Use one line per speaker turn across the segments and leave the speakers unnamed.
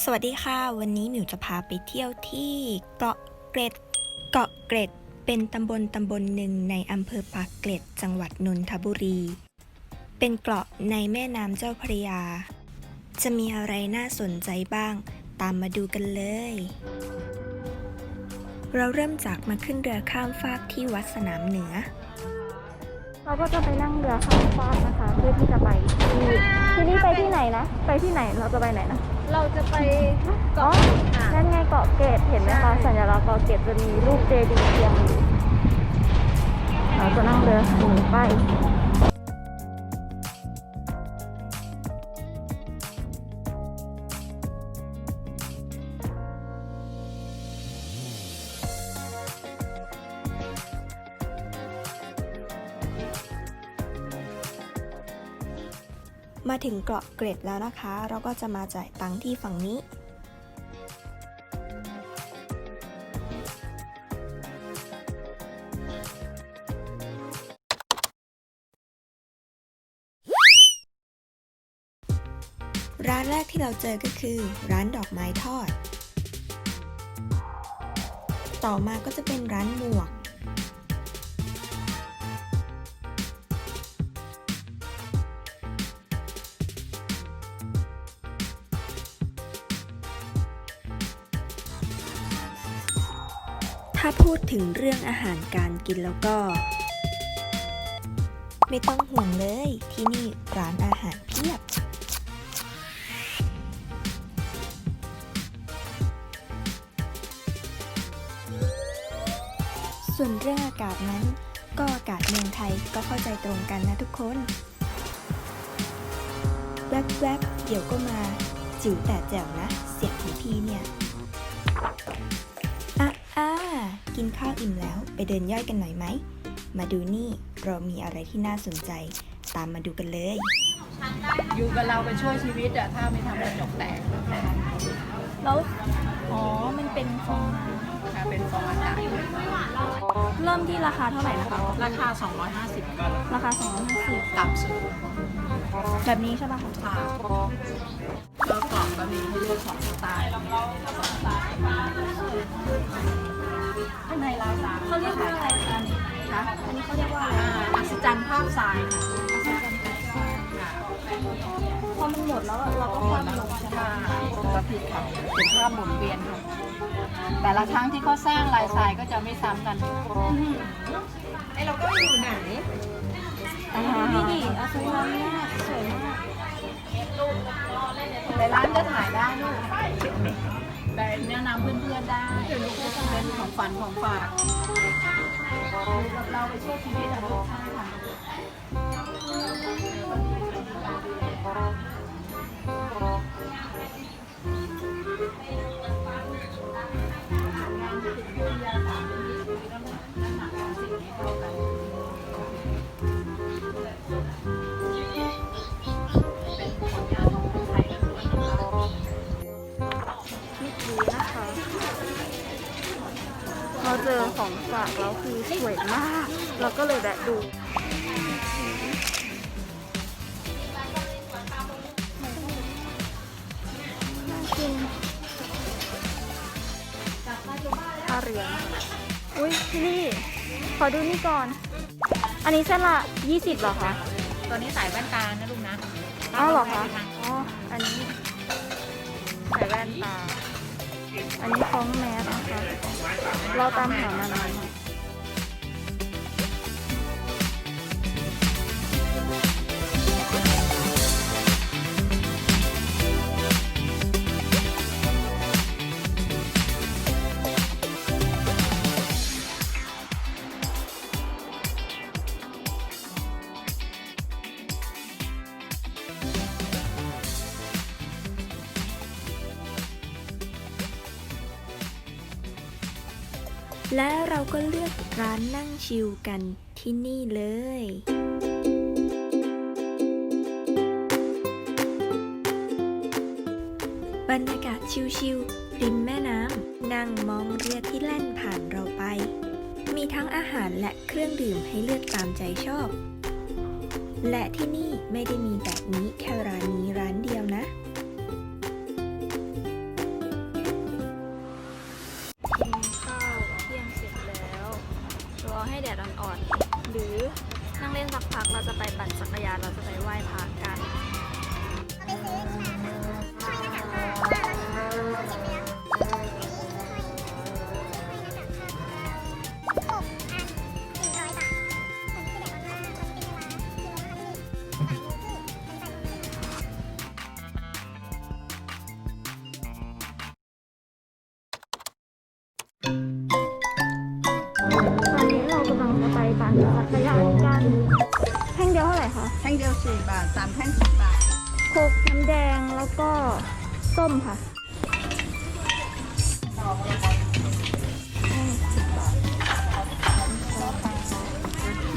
สวัสดีค่ะ วันนี้หมิวจะพาไปเที่ยวที่เกาะเกร็ด เกาะเกร็ด เป็นตำบลตำบลหนึ่งในอำเภอปากเกร็ด จังหวัดนนทบุรี เป็นเกาะในแม่น้ำเจ้าพระยา จะมีอะไรน่าสนใจบ้าง ตามมาดูกันเลย เราเริ่มจากมาขึ้นเรือข้ามฟากที่วัดสนามเหนือ
เราก็จะไปนั่งเรือข้ามฟากนะคะ เพื่อที่จะไปที่ที่นี่ไปที่ไหนนะ ไปที่ไหนเราจะไปไหนนะ
เราจะไป
อ๋อ
เกาะค่ะ
นั่นไงเกาะเกร็ดเห็นไหมคะ
ใช่
สัญลักษณ์เกาะเกร็ดจะมีรูปเจดีย์เทียมอยู่เราจะนั่งเรือหนีไป
มาถึงเกาะเกร็ดแล้วนะคะ เราก็จะมาจ่ายตังค์ที่ฝั่งนี้ ร้านแรกที่เราเจอก็คือ ร้านดอกไม้ทอด ต่อมาก็จะเป็นร้านหมวก พูดถึงเรื่องอาหารการกินแล้วก็ ไม่ต้องห่วงเลย ที่นี่ร้านอาหารเพียบ ส่วนเรื่องอากาศนั้น ก็อากาศเมืองไทยก็เข้าใจตรงกันนะทุกคนแวบๆเดี๋ยวก็มา จิ๋วแต่แจ๋วนะ เสียงของพี่เนี่ย อิ่มแล้วไปเดินย่อยกันหน่อยไหม มาดูนี่เรามีอะไรที่น่าสนใจ ตามมาดูกันเลย
อยู่กับเราไปช่วยชีวิตอะถ้าไม่ทำกระจกแตก
แล้วอ๋อ มันเป็นฟองน้
ค่ะเป็นฟองอากาศำ
เริ่มที่ราคาเท่าไหร่นะคะ
ราคา 250
ราคา 250
ต่ำสุด
แบบนี้ใช่ป่ะคะ
ค่ะแล้วกล่องก็มีให้เลือกสองสไตล์
คะ อันนี้เขาเรียกว่าอะไร
อ่าอัศจรรย์ภาพทรายค่ะค่ะ
พอมันหมดแล้วเราก็คว่ำลงใช่ไหม
ค่ะก็ผิดค่ะเป็นภาพหมุนเวียนค่ะ แต่ละครั้งที่เขาสร้างลายทรายก็จะไม่ซ้ำกันไอเราก็อยู่ไหน
อ่านี่ดิเอาสวยมากสวยมาก
ในร้านก็ถ่ายได้ลูก ได้แนะนำเพื่อนๆได้เป็นของฝันของฝากกับเราไปช่วยชีวิตอะลูกค้าค่ะ
ดี เจอของฝากแล้วคือสวยมาก เราก็เลยแวะดูน่ากินผ้าเรียนอุ้ยพี่ลี่ ขอดูนี่ก่อน อันนี้เส้นละ20เหรอคะ
ตัวนี้สายแว่นตานะลูกนะ
อ้าวเหรอคะ อ๋อ อันนี้ใส่แว่นตา อันนี้คล้องแมสนะคะ เราตามหามานาน
และเราก็เลือกร้านนั่งชิลกันที่นี่เลย บรรยากาศชิลๆริมแม่น้ำนั่งมองเรือที่แล่นผ่านเราไป มีทั้งอาหารและเครื่องดื่มให้เลือกตามใจชอบ และที่นี่ไม่ได้มีแบบนี้แค่ร้านนี้ร้านเดียวนะ
ส้ม
ค่ะ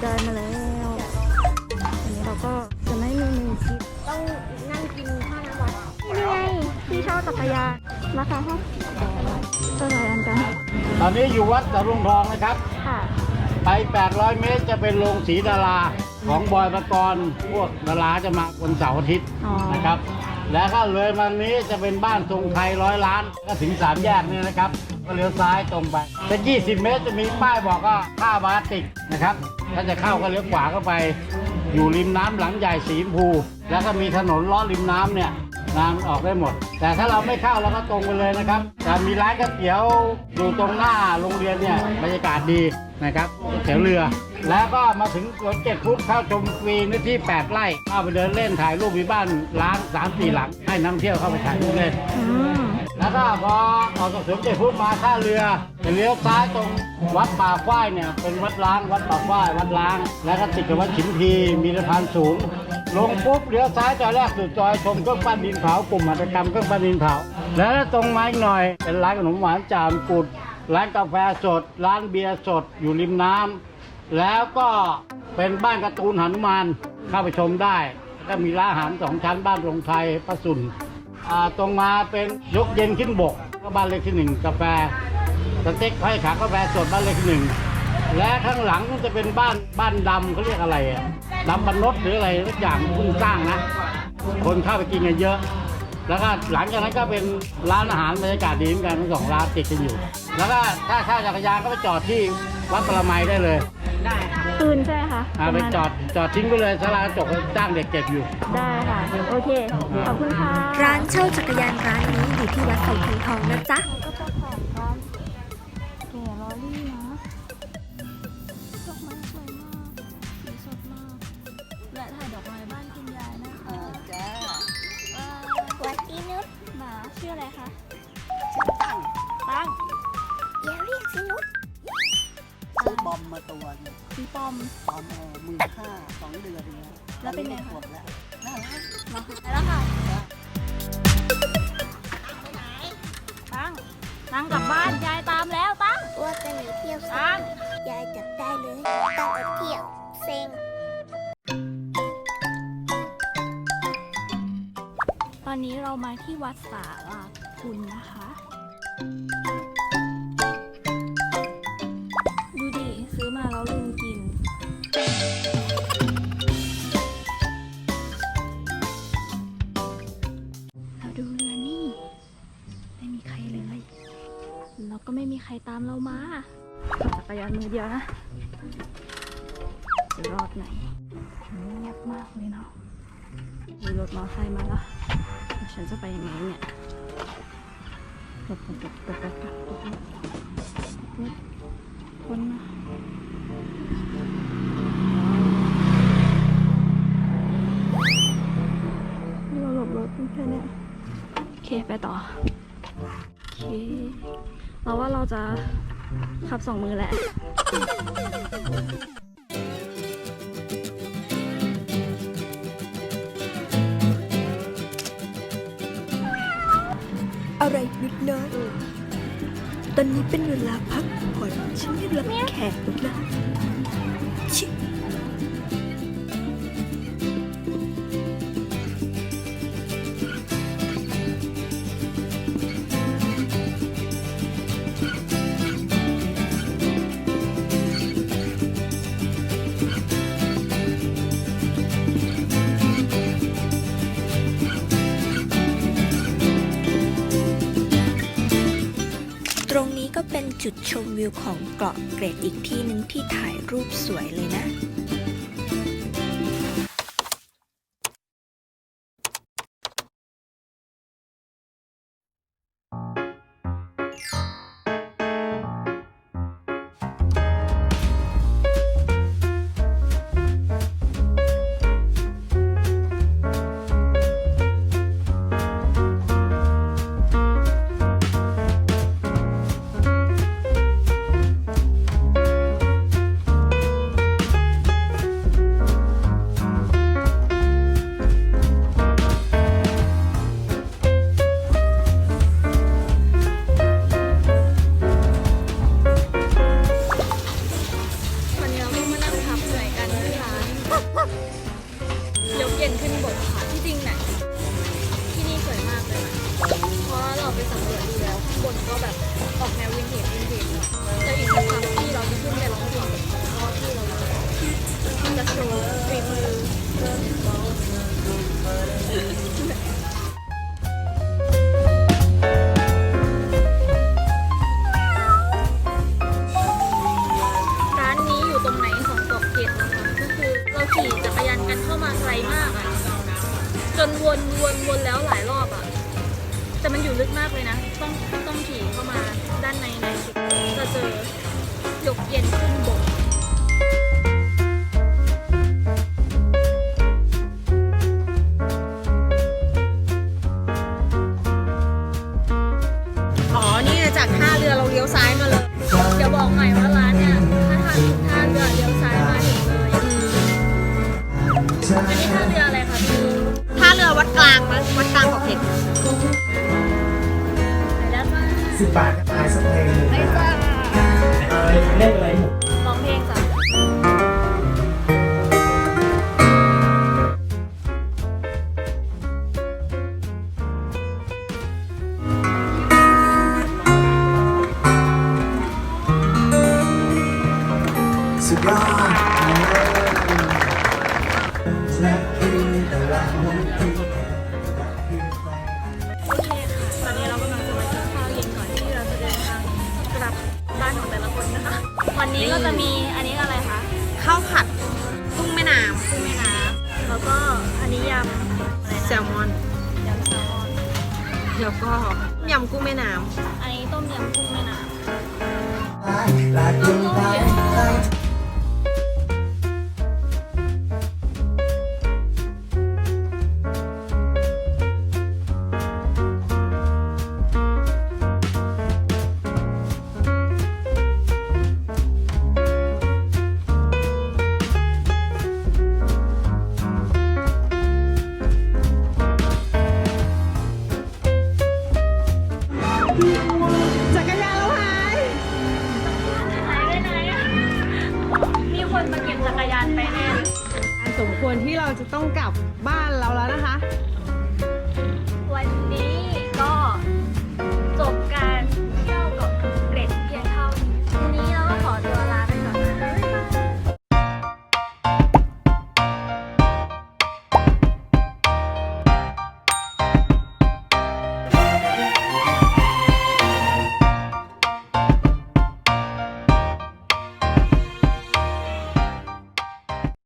ได้มาแล้ว อันนี้เราก็จะไม่มีมือคิดต้องนั่งกินข้าวน้ำวัดนี่ไงที่เช่าจักรยานราคาเท่าจักรยานกัน
ตอนนี้อยู่วัดสรุงทองนะครับ
ค่ะ
ไป 800 เมตรจะเป็นโรงสีดาราของบอยปกรณ์พวกดาราจะมาวันเสาร์อาทิตย์
อ๋อ
นะครับ แล้วก็เลยมานี้จะเป็นบ้านทรงไทยร้อยล้าน ก็ถึงสามแยกเนี่ยนะครับ ก็เลี้ยวซ้ายตรงไปจะ20 เมตรจะมีป้ายบอกว่าค่าบาติกนะครับ ถ้าจะเข้าก็เลี้ยวขวาเข้าไป อยู่ริมน้ำหลังใหญ่สีชมพู แล้วก็มีถนนล้อริมน้ำเนี่ย น้ำออกได้หมด แต่ถ้าเราไม่เข้าเราก็ตรงไปเลยนะครับจะมีร้านก๋วยเตี๋ยวอยู่ตรงหน้าโรงเรียนเนี่ยบรรยากาศดีนะครับเตี๋ยวเรือ แล้วก็มาถึงสวนเจ็ดฟุตเข้าชมฟรีเนื้อที่ 8 ไร่เข้าไปเดินเล่นถ่ายรูปมีบ้านล้างสามสี่หลัง ให้นักท่องเที่ยวเข้าไปถ่ายรูปเล่นแล้วก็พอออกจากสวนเจ็ดฟุตมาท่าเรือจะเลี้ยวซ้ายตรงวัดป่าฝ้ายเนี่ยเป็นวัดล้างวัดป่าฝ้ายวัดล้าง แล้วก็ติดกับวัดฉิมพีมีสะพานสูง ลงปุ๊บเลี้ยวซ้ายจอยแรกสุดจอยชมเครื่องปั้นดินเผากลุ่มหัตถกรรมเครื่องปั้นดินเผาแล้วตรงมาอีกหน่อยเป็นร้านขนมหวานจามกุด ร้านกาแฟสด ร้านเบียร์สดอยู่ริมน้ำแล้วก็เป็นบ้านการ์ตูนหนุมานเข้าไปชมได้แล้วก็มีร้านอาหารสองชั้นบ้านโรงไทยประสุนตรงมาเป็นยกเย็นขึ้นบกก็บ้านเลขที่หนึ่งกาแฟสเต็กไผ่ขากาแฟสดบ้านเลขที่หนึ่งและข้างหลังจะเป็นบ้านบ้านดำเขาเรียกอะไรอะ ดำบรรนดหรืออะไรสักอย่างเพิ่งสร้างนะ คนเข้าไปกินกันเยอะ แล้วก็หลังจากนั้นก็เป็นร้านอาหารบรรยากาศดีเหมือนกันทั้งสองร้านติดกันอยู่ แล้วก็ถ้าถ้าจักรยานก็ไปจอดที่วัดปรมัยได้เลย
ได้ค่ะ
คืนใช่ไหมคะ
อ่า
ป
ไป
ระมาณ
จอดจอดทิ้งไปเลยสลากระจกจ้างเด็กเก็บอยู่
ได้ค่ะ โอเค ขอบคุณค่ะ
ร้านเช่าจักรยานร้านนี้อยู่ที่วัดเขาคันทองนะจ๊ะ
คะ
ตั้ง
ตั้ง
อย่าเรียกสินุช
ซื้อบอมมาตัวหนึง
พี่ปอม
บอมเออหมื่นห้าสองเดือนเนี้ย
แล้วเป็นไงคะ
ขวบแล้วน่ารัก
มาค่ะไปแล้วค่ะตั้งตั้งกลับบ้านยายตามแล้วตั้ง
ว่าจะหนีเที่ยวส
ตั้ง
ยายจับได้เลยต้องไปเที่ยวเซ็ง
ตอนนี้เรามาที่วัดสาลา คุณนะคะ ดูดิ ซื้อมาแล้วลืมกิน เราดูเรือนี่ ไม่มีใครเลย แล้วก็ไม่มีใครตามเรามาจักรยานมือเดียวนะจะรอดไหนเงียบมากเลยเนาะ มีรถมอเตอร์ไซค์มาแล้วฉันจะไปยังไงเนี่ยตบตบตบตบตบตบตบคนนี่เราหลบรถแค่นี้โอเค ไปต่อ โอเค เราว่าเราจะขับสองมือแหละ
นิดน้อย ตอนนี้เป็นเวลาพักผ่อนฉันไม่รับแขกหรอกนะ จุดชมวิวของเกาะเกร็ดอีกที่หนึ่งที่ถ่ายรูปสวยเลยนะ
Thank you. heaven. นี้ก็จะมีอันนี้อะไรคะ
ข้าว
ผัดกุ้งแม่น้ำ
กุ้งแม่น้ำ
แล้วก็อันนี้ยำ
แซลมอน
ยำแซลมอน
แล้วก็ยำกุ้งแม่น้ำ
อันนี้ต้มยำกุ้งแม่น้ำ